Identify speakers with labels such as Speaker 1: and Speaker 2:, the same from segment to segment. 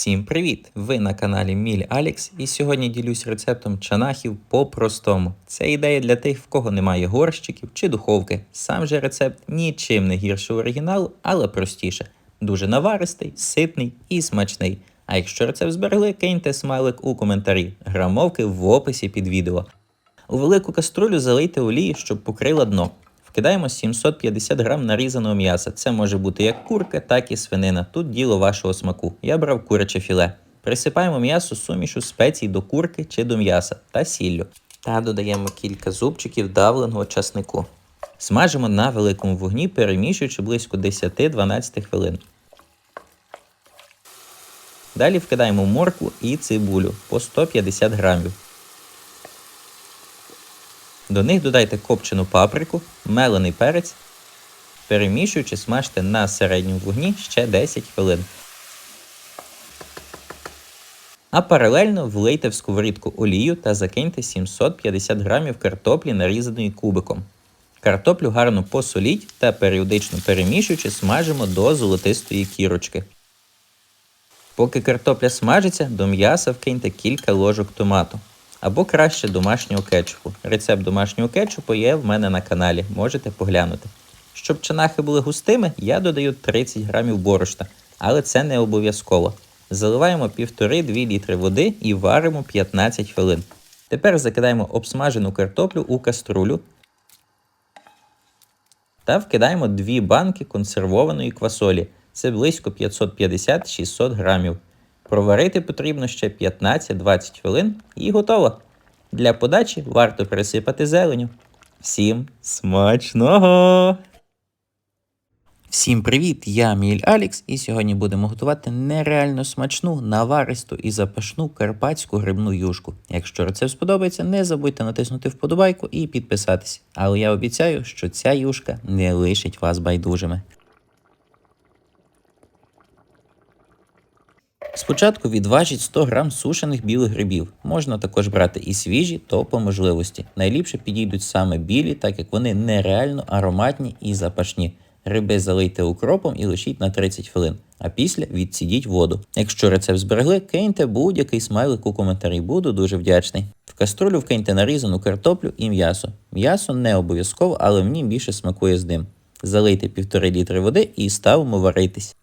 Speaker 1: Всім привіт! Ви на каналі Міль Алікс і сьогодні ділюсь рецептом чанахів по-простому. Це ідея для тих, в кого немає горщиків чи духовки. Сам же рецепт нічим не гірше оригіналу, але простіше. Дуже наваристий, ситний і смачний. А якщо рецепт зберегли, киньте смайлик у коментарі. Грамовки в описі під відео. У велику каструлю залийте олії, щоб покрила дно. Вкидаємо 750 грам нарізаного м'яса. Це може бути як курка, так і свинина. Тут діло вашого смаку. Я брав куряче філе. Присипаємо м'ясо сумішу спецій до курки чи до м'яса та сіллю. Та додаємо кілька зубчиків давленого часнику. Смажимо на великому вогні, перемішуючи близько 10-12 хвилин. Далі вкидаємо моркву і цибулю по 150 грамів. До них додайте копчену паприку, мелений перець, перемішуючи, смажте на середньому вогні ще 10 хвилин. А паралельно влийте в сковорідку олію та закиньте 750 грамів картоплі, нарізаної кубиком. Картоплю гарно посоліть та періодично перемішуючи, смажимо до золотистої кірочки. Поки картопля смажиться, до м'яса вкиньте кілька ложок томату. Або краще домашнього кетчупу. Рецепт домашнього кетчупу є в мене на каналі, можете поглянути. Щоб чанахи були густими, я додаю 30 грамів борошна, але це не обов'язково. Заливаємо 1,5-2 літри води і варимо 15 хвилин. Тепер закидаємо обсмажену картоплю у каструлю та вкидаємо 2 банки консервованої квасолі. Це близько 550-600 грамів. Проварити потрібно ще 15-20 хвилин і готово. Для подачі варто присипати зеленю. Всім смачного! Всім привіт! Я Міль Алікс, і сьогодні будемо готувати нереально смачну, наваристу і запашну карпатську грибну юшку. Якщо рецепт сподобається, не забудьте натиснути вподобайку і підписатись. Але я обіцяю, що ця юшка не лишить вас байдужими. Спочатку відважіть 100 грам сушених білих грибів. Можна також брати і свіжі, то по можливості. Найліпше підійдуть саме білі, так як вони нереально ароматні і запашні. Гриби залийте укропом і лишіть на 30 хвилин, а після відсідіть воду. Якщо рецепт зберегли, киньте будь-який смайлик у коментарі, буду дуже вдячний. В каструлю вкиньте нарізану картоплю і м'ясо. М'ясо не обов'язково, але мені більше смакує з ним. Залийте 1,5 літри води і ставимо варитись.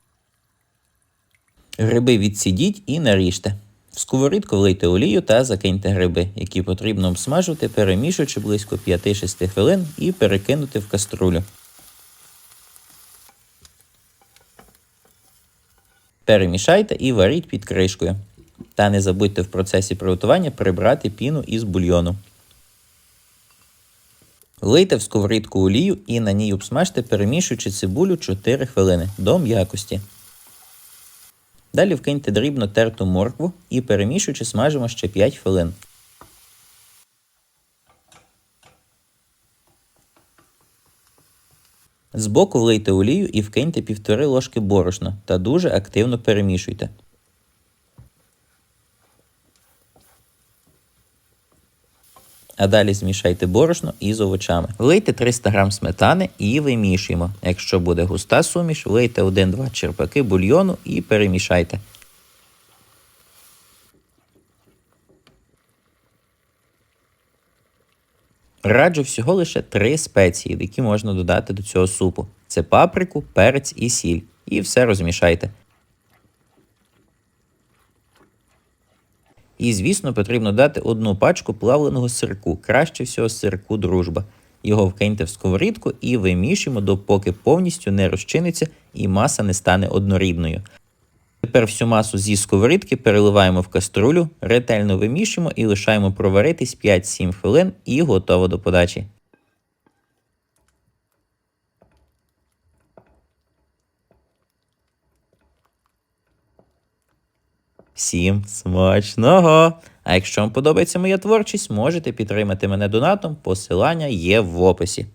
Speaker 1: Гриби відсідіть і наріжте. В сковорідку влийте олію та закиньте гриби, які потрібно обсмажувати, перемішуючи близько 5-6 хвилин і перекинути в каструлю. Перемішайте і варіть під кришкою. Та не забудьте в процесі приготування прибрати піну із бульйону. Лийте в сковорідку олію і на ній обсмажте, перемішуючи цибулю 4 хвилини до м'якості. Далі вкиньте дрібно терту моркву і перемішуючи смажимо ще 5 хвилин. Збоку влийте олію і вкиньте півтори ложки борошна та дуже активно перемішуйте. А далі змішайте борошно із овочами. Влийте 300 г сметани і вимішуємо. Якщо буде густа суміш, влийте 1-2 черпаки бульйону і перемішайте. Раджу всього лише три спеції, які можна додати до цього супу: це паприку, перець і сіль. І все розмішайте. І, звісно, потрібно дати одну пачку плавленого сирку, краще всього сирку дружба. Його вкиньте в сковорідку і вимішуємо, допоки повністю не розчиниться і маса не стане однорідною. Тепер всю масу зі сковорідки переливаємо в каструлю, ретельно вимішуємо і лишаємо проваритись 5-7 хвилин і готово до подачі. Всім смачного! А якщо вам подобається моя творчість, можете підтримати мене донатом, посилання є в описі.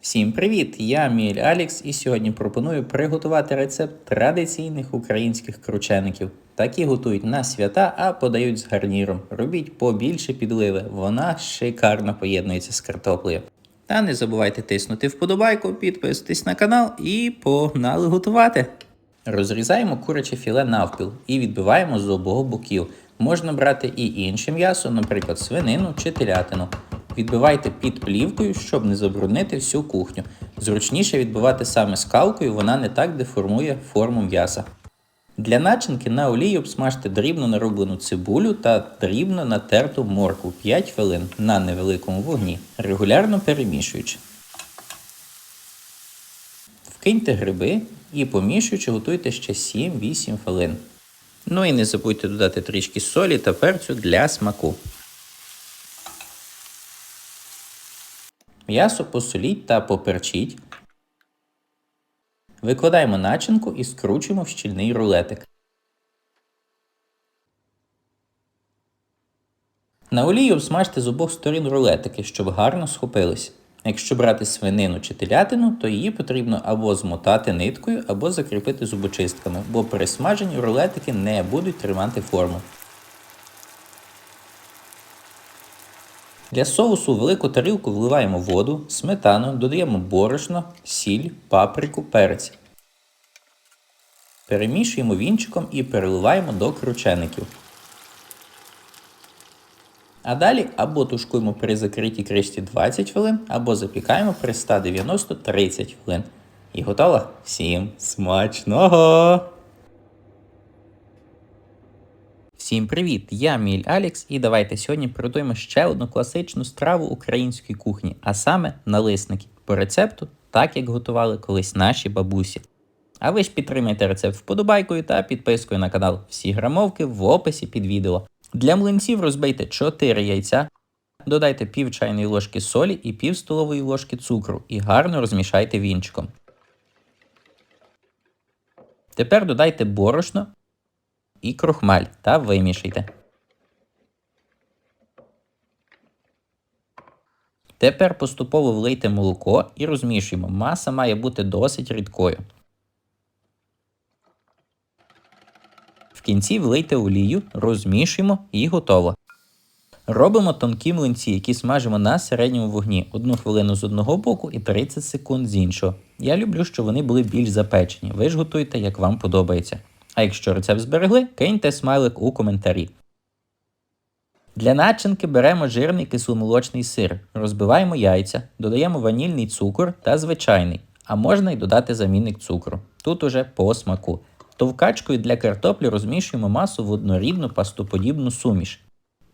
Speaker 1: Всім привіт! Я Міль Алікс і сьогодні пропоную приготувати рецепт традиційних українських кручеників. Такі готують на свята, а подають з гарніром. Робіть побільше підливи, вона шикарно поєднується з картоплею. Та не забувайте тиснути вподобайку, підписуйтесь на канал і погнали готувати! Розрізаємо куряче філе навпіл і відбиваємо з обох боків. Можна брати і інше м'ясо, наприклад, свинину чи телятину. Відбивайте під плівкою, щоб не забруднити всю кухню. Зручніше відбивати саме скалкою, вона не так деформує форму м'яса. Для начинки на олії обсмажте дрібно нарублену цибулю та дрібно натерту моркву 5 хвилин на невеликому вогні, регулярно перемішуючи. Вкиньте гриби і помішуючи готуйте ще 7-8 хвилин. Ну і не забудьте додати трішки солі та перцю для смаку. М'ясо посоліть та поперчіть. Викладаємо начинку і скручуємо в щільний рулетик. На олії обсмажте з обох сторін рулетики, щоб гарно схопились. Якщо брати свинину чи телятину, то її потрібно або змотати ниткою, або закріпити зубочистками, бо при рулетики не будуть тримати форму. Для соусу в велику тарілку вливаємо воду, сметану, додаємо борошно, сіль, паприку, перець. Перемішуємо вінчиком і переливаємо до кручеників. А далі або тушкуємо при закритій кришці 20 хвилин, або запікаємо при 190 30 хвилин. І готово? Всім смачного! Всім привіт! Я Міль Алікс, і давайте сьогодні приготуємо ще одну класичну страву української кухні, а саме налисники по рецепту, так як готували колись наші бабусі. А ви ж підтримайте рецепт вподобайкою та підпискою на канал. Всі грамовки в описі під відео. Для млинців розбийте 4 яйця, додайте пів чайної ложки солі і пів столової ложки цукру і гарно розмішайте вінчиком. Тепер додайте борошно і крохмаль та вимішайте. Тепер поступово влийте молоко і розмішуємо. Маса має бути досить рідкою. Кінці влийте олію, розмішуємо і готово. Робимо тонкі млинці, які смажимо на середньому вогні 1 хвилину з одного боку і 30 секунд з іншого. Я люблю, щоб вони були більш запечені. Ви ж готуйте, як вам подобається. А якщо рецепт зберегли, киньте смайлик у коментарі. Для начинки беремо жирний кисломолочний сир, розбиваємо яйця, додаємо ванільний цукор та звичайний, а можна й додати замінник цукру. Тут уже по смаку. Товкачкою для картоплі розмішуємо масу в однорідну пастоподібну суміш.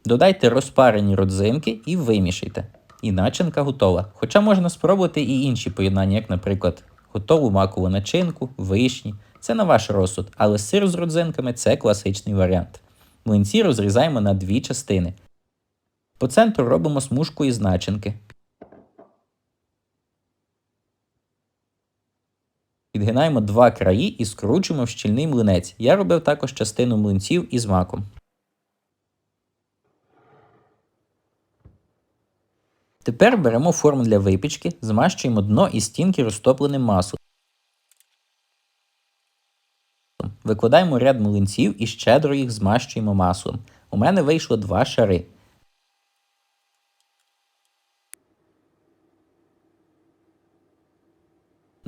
Speaker 1: Додайте розпарені родзинки і вимішайте. І начинка готова. Хоча можна спробувати і інші поєднання, як, наприклад, готову макову начинку, вишні. Це на ваш розсуд, але сир з родзинками це класичний варіант. Млинці розрізаємо на дві частини. По центру робимо смужку із начинки. Підгинаємо два краї і скручуємо в щільний млинець. Я робив також частину млинців із маком. Тепер беремо форму для випічки, змащуємо дно і стінки розтопленим маслом. Викладаємо ряд млинців і щедро їх змащуємо маслом. У мене вийшло два шари.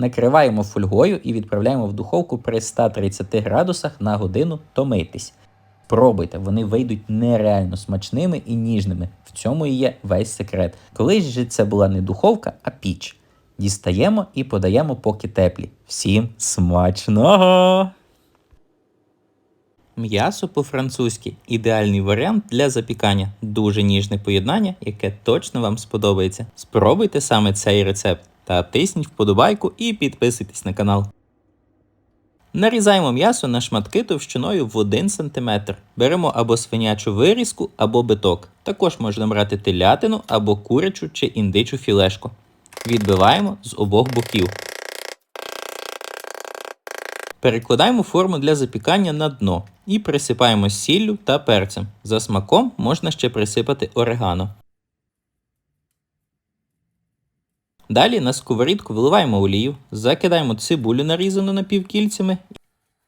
Speaker 1: Накриваємо фольгою і відправляємо в духовку при 130 градусах на годину томитись. Пробуйте, вони вийдуть нереально смачними і ніжними. В цьому і є весь секрет. Колись же це була не духовка, а піч. Дістаємо і подаємо поки теплі. Всім смачного! М'ясо по-французьки ідеальний варіант для запікання. Дуже ніжне поєднання, яке точно вам сподобається. Спробуйте саме цей рецепт та тисніть вподобайку і підписуйтесь на канал. Нарізаємо м'ясо на шматки товщиною в 1 см. Беремо або свинячу вирізку, або биток. Також можна брати телятину або курячу чи індичу філешку. Відбиваємо з обох боків. Перекладаємо форму для запікання на дно і присипаємо сіллю та перцем. За смаком можна ще присипати орегано. Далі на сковорідку виливаємо олію, закидаємо цибулю нарізану напівкільцями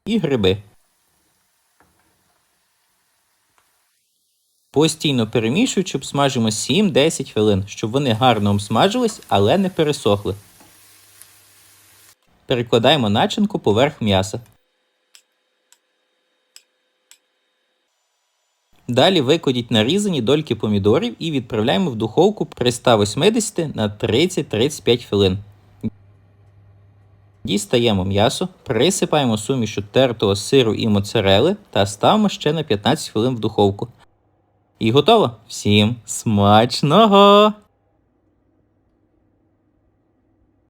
Speaker 1: і гриби. Постійно перемішуючи, обсмажимо 7-10 хвилин, щоб вони гарно обсмажились, але не пересохли. Перекладаємо начинку поверх м'яса. Далі викладіть нарізані дольки помідорів і відправляємо в духовку при 180 на 30-35 хвилин. Дістаємо м'ясо, присипаємо сумішу тертого сиру і моцарели та ставимо ще на 15 хвилин в духовку. І готово. Всім смачного!